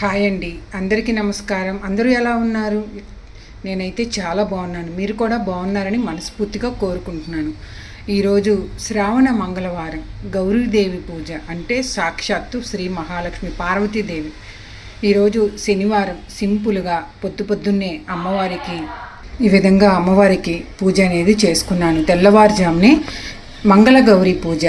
Hi అండి. అందరికీ నమస్కారం. అందరూ ఎలా ఉన్నారు? నేనైతే చాలా బాగున్నాను. మీరు కూడా బాగున్నారని మనస్ఫూర్తిగా కోరుకుంటున్నాను. ఈరోజు శ్రావణ మంగళవారం గౌరీదేవి పూజ అంటే సాక్షాత్తు శ్రీ మహాలక్ష్మి పార్వతీదేవి. ఈరోజు శనివారం సింపుల్గా పొద్దు పొద్దున్నే అమ్మవారికి ఈ విధంగా అమ్మవారికి పూజ అనేది చేసుకున్నాను. తెల్లవారుజామునే మంగళగౌరి పూజ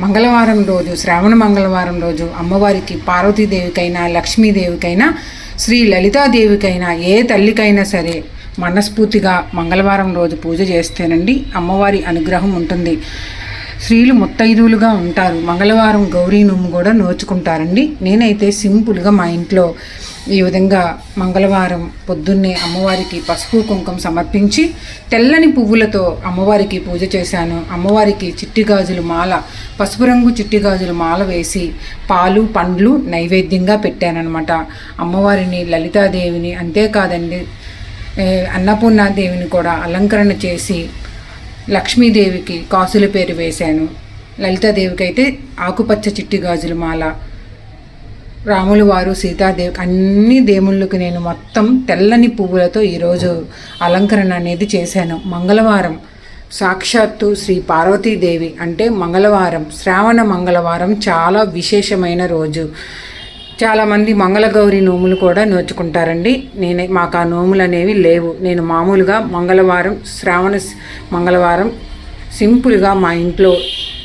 మంగళవారం రోజు శ్రావణ మంగళవారం రోజు అమ్మవారికి పార్వతీదేవికైనా లక్ష్మీదేవికైనా శ్రీ లలితాదేవికైనా ఏ తల్లికైనా సరే మనస్ఫూర్తిగా మంగళవారం రోజు పూజ చేస్తేనండి అమ్మవారి అనుగ్రహం ఉంటుంది. స్త్రీలు ముత్తైదువులుగా ఉంటారు. మంగళవారం గౌరీ నుమ్ము కూడా నోచుకుంటారండి. నేనైతే సింపుల్గా మా ఇంట్లో ఈ విధంగా మంగళవారం పొద్దున్నే అమ్మవారికి పసుపు కుంకుమ సమర్పించి తెల్లని పువ్వులతో అమ్మవారికి పూజ చేశాను. అమ్మవారికి చిట్టి గాజులు మాల పసుపు రంగు చిట్టి గాజులు మాల వేసి పాలు పండ్లు నైవేద్యంగా పెట్టానన్నమాట. అమ్మవారిని లలితాదేవిని అంతేకాదండి అన్నపూర్ణాదేవిని కూడా అలంకరణ చేసి లక్ష్మీదేవికి కాసుల పేరు వేశాను. లలితాదేవికి అయితే ఆకుపచ్చ చిట్టి గాజులు మాల రాములు వారు సీతాదేవి అన్ని దేవుళ్ళకి నేను మొత్తం తెల్లని పువ్వులతో ఈరోజు అలంకరణ అనేది చేశాను. మంగళవారం సాక్షాత్తు శ్రీ పార్వతీదేవి అంటే మంగళవారం శ్రావణ మంగళవారం చాలా విశేషమైన రోజు. చాలామంది మంగళగౌరి నోములు కూడా నోచుకుంటారండి. నేనే మాకు ఆ నోములు అనేవి లేవు. నేను మామూలుగా మంగళవారం శ్రావణ మంగళవారం సింపుల్గా మా ఇంట్లో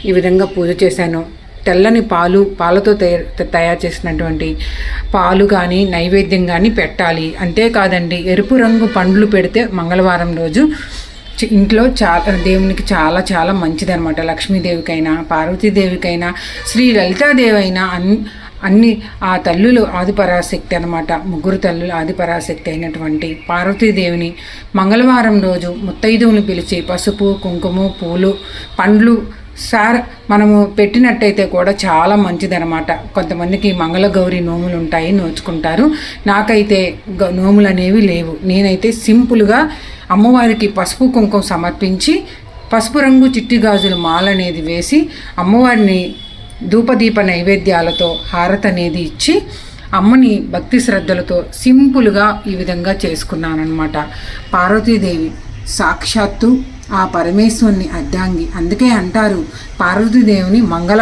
ఈ విధంగా పూజ చేశాను. తెల్లని పాలు పాలతో తయారు తయారు చేసినటువంటి పాలు కానీ నైవేద్యం కానీ పెట్టాలి. అంతేకాదండి ఎరుపు రంగు పండ్లు పెడితే మంగళవారం రోజు ఇంట్లో చాలా దేవునికి చాలా చాలా మంచిదన్నమాట. లక్ష్మీదేవికైనా పార్వతీదేవికైనా శ్రీ లలితాదేవి అయినా అన్ని అన్ని ఆ తల్లులు ఆదిపరాశక్తి అనమాట ముగ్గురు తల్లులు ఆదిపరాశక్తి అయినటువంటి పార్వతీదేవిని మంగళవారం రోజు ముత్తైదువుని పిలిచి పసుపు కుంకుమ పూలు పండ్లు సార్ మనము పెట్టినట్టయితే కూడా చాలా మంచిదనమాట కొంతమందికి మంగళగౌరి నోములు ఉంటాయి నోచుకుంటారు. నాకైతే గ- నోములు అనేవి లేవు. నేనైతే సింపుల్గా అమ్మవారికి పసుపు కుంకుమ సమర్పించి పసుపు రంగు చిట్టి గాజుల మాల అనేది వేసి అమ్మవారిని ధూపదీప నైవేద్యాలతో హారత అనేది ఇచ్చి అమ్మని భక్తి శ్రద్ధలతో సింపుల్గా ఈ విధంగా చేసుకున్నానమాట పార్వతీదేవి సాక్షాత్తు ఆ పరమేశ్వరుని అర్ధాంగి అందుకే అంటారు పార్వతీదేవిని మంగళ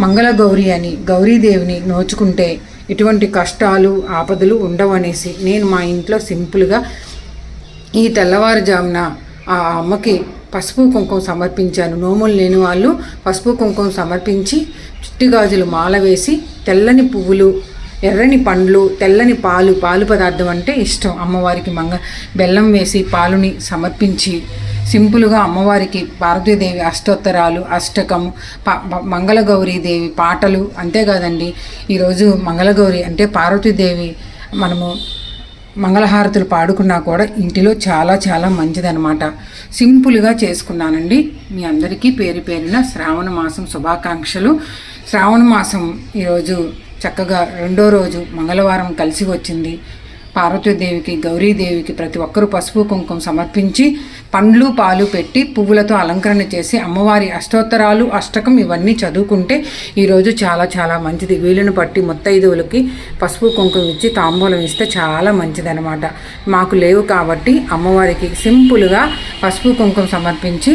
మంగళ గౌరి అని గౌరీదేవిని నోచుకుంటే ఎటువంటి కష్టాలు ఆపదలు ఉండవనేసి. నేను మా ఇంట్లో సింపుల్గా ఈ తెల్లవారుజామున ఆ అమ్మకి పసుపు కుంకుమ సమర్పించాను. నోములు లేని వాళ్ళు పసుపు కుంకుమ సమర్పించి చుట్టి గాజులు మాల వేసి తెల్లని పువ్వులు ఎర్రని పండ్లు తెల్లని పాలు పాలు పదార్థం అంటే ఇష్టం. అమ్మవారికి మంగ బెల్లం వేసి పాలుని సమర్పించి సింపుల్గా అమ్మవారికి పార్వతీదేవి అష్టోత్తరాలు అష్టకం ప- మంగళగౌరీదేవి పాటలు అంతేకాదండి ఈరోజు మంగళగౌరి అంటే పార్వతీదేవి మనము మంగళహారతులు పాడుకున్నా కూడా ఇంటిలో చాలా చాలా మంచిదనమాట సింపుల్గా చేసుకున్నానండి. మీ అందరికీ పేరు పేరిన శ్రావణ మాసం శుభాకాంక్షలు. శ్రావణ మాసం ఈరోజు చక్కగా రెండో రోజు మంగళవారం కలిసి వచ్చింది. పార్వతీదేవికి గౌరీదేవికి ప్రతి ఒక్కరూ పసుపు కుంకుమ సమర్పించి పండ్లు పాలు పెట్టి పువ్వులతో అలంకరణ చేసి అమ్మవారి అష్టోత్తరాలు అష్టకం ఇవన్నీ చదువుకుంటే ఈరోజు చాలా చాలా మంచిది. వీలును పట్టి ముత్తైదువులకి పసుపు కుంకుమ ఇచ్చి తాంబూలం ఇస్తే చాలా మంచిదనమాట మాకు లేవు కాబట్టి అమ్మవారికి సింపుల్గా పసుపు కుంకుమ సమర్పించి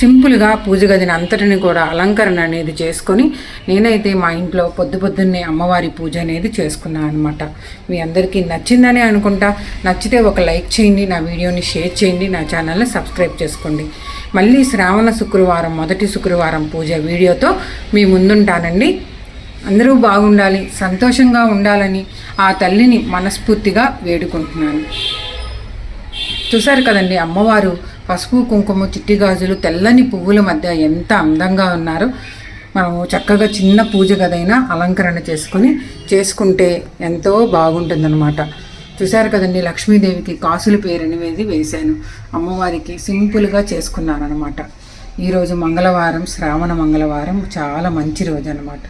సింపుల్గా పూజ గదిని అంతటిని కూడా అలంకరణ అనేది చేసుకొని నేనైతే మా ఇంట్లో పొద్దు పొద్దున్నే అమ్మవారి పూజ అనేది చేసుకున్నాను అనమాట మీ అందరికీ నచ్చిందని అనుకుంటా. నచ్చితే ఒక లైక్ చేయండి నా వీడియోని షేర్ చేయండి నా ఛానల్ని సబ్స్క్రైబ్ చేసుకోండి. మళ్ళీ శ్రావణ శుక్రవారం మొదటి శుక్రవారం పూజ వీడియోతో మీ ముందుంటానండి. అందరూ బాగుండాలి సంతోషంగా ఉండాలని ఆ తల్లిని మనస్ఫూర్తిగా వేడుకుంటున్నాను. చూశారు కదండి అమ్మవారు పసుపు కుంకుమ చిట్టి గాజులు తెల్లని పువ్వుల మధ్య ఎంత అందంగా ఉన్నారు. మనము చక్కగా చిన్న పూజ గదైనా అలంకరణ చేసుకొని చేసుకుంటే ఎంతో బాగుంటుందన్నమాట. చూశారు కదండి లక్ష్మీదేవికి కాసుల పేరు అనేది వేశాను. అమ్మవారికి సింపుల్గా చేసుకున్నాను అనమాట ఈరోజు మంగళవారం శ్రావణ మంగళవారం చాలా మంచి రోజు అనమాట